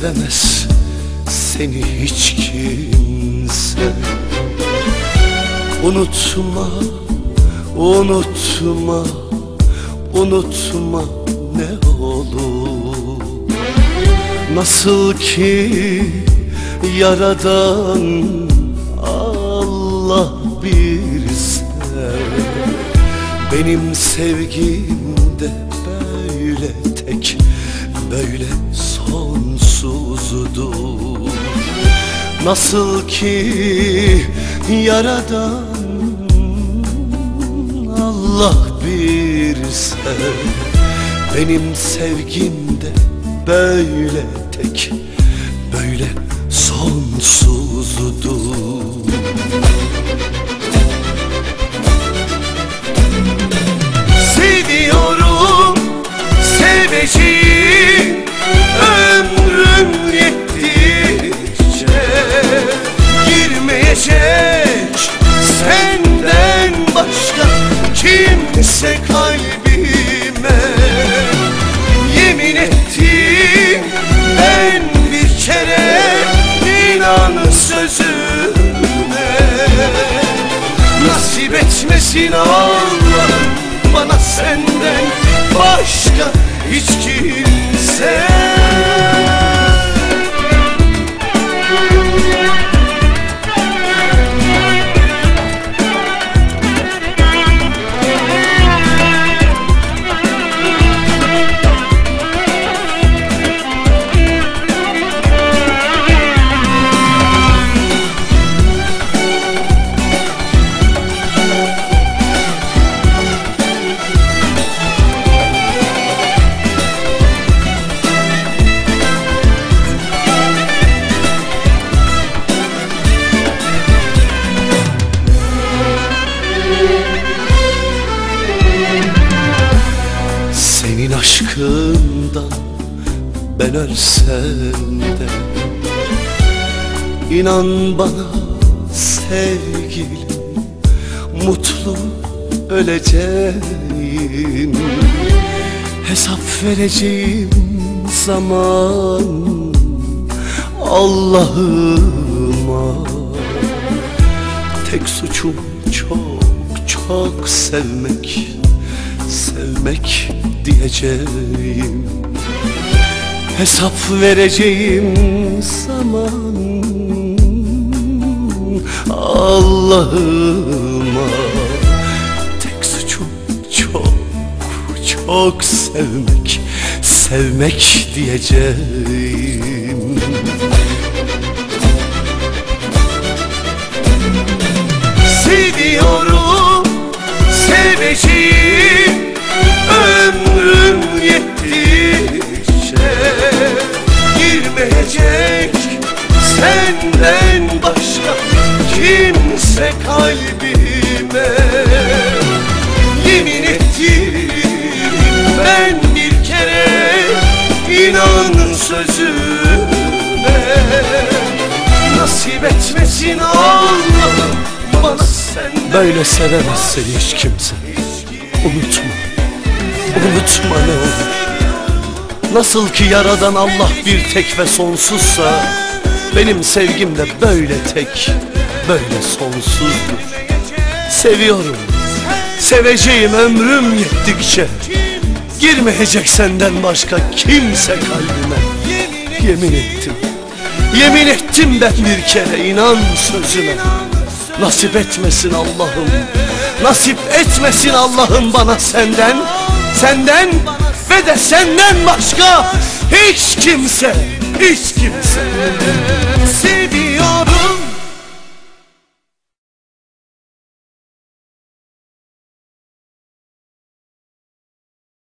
sevemez seni hiç kimse. Unutma, unutma, unutma ne olur. Nasıl ki yaradan Allah bir sev Benim sevgim de böyle tek Böyle sonsuzdur Nasıl ki yaradan Allah bir sev Benim sevgim de böyle tek Böyle sonsuzdur inan sözüme Nasip etmesin Allah'ım bana senden başka hiç kimse ben ölsem de İnan bana sevgilim Mutlu öleceğim. Hesap vereceğim zaman Allah'ıma. Tek suçum çok çok sevmek Sevmek diyeceğim Hesap vereceğim zaman Allah'ıma. Tek suçum çok çok sevmek Sevmek diyeceğim. Seviyorum, seveceğim Girmeyecek senden başka kimse kalbime Yemin ettim ben bir kere inan sözüme Nasip etmesin Allah'ım bana senden. Böyle sevemez seni hiç kimse. Unutma. Unutma ne olur Nasıl ki yaradan Allah bir tek ve sonsuzsa Benim sevgim de böyle tek Böyle sonsuzdur. Seviyorum. Seveceğim ömrüm yettikçe Girmeyecek senden başka kimse kalbime. Yemin ettim. Yemin ettim ben bir kere inan sözüme. Nasip etmesin Allah'ım. Nasip etmesin Allah'ım bana senden Senden ve de senden başka Hiç kimse Hiç kimse